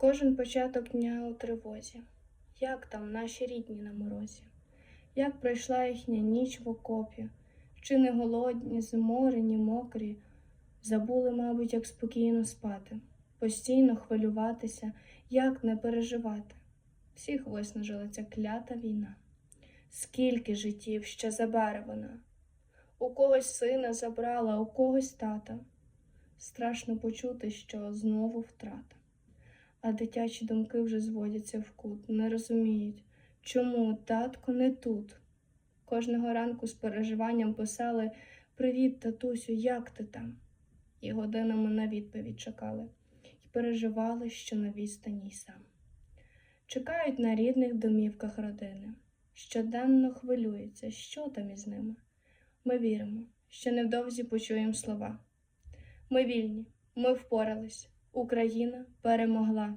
Кожен початок дня у тривозі, як там наші рідні на морозі, як пройшла їхня ніч в окопі, чи не голодні, зморені, мокрі, забули, мабуть, як спокійно спати, постійно хвилюватися, як не переживати. Всіх виснажила ця клята війна. Скільки життів ще забере вона, у когось сина забрала, у когось тата. Страшно почути, що знову втрата. А дитячі думки вже зводяться в кут, не розуміють, чому татко не тут. Кожного ранку з переживанням писали Привіт, татусю, як ти там? І годинами на відповідь чекали, і переживали, що на відстані й сам. Чекають на рідних домівках родини, щоденно хвилюються, що там із ними. Ми віримо, що невдовзі почуємо слова. Ми вільні, ми впорались, Україна перемогла.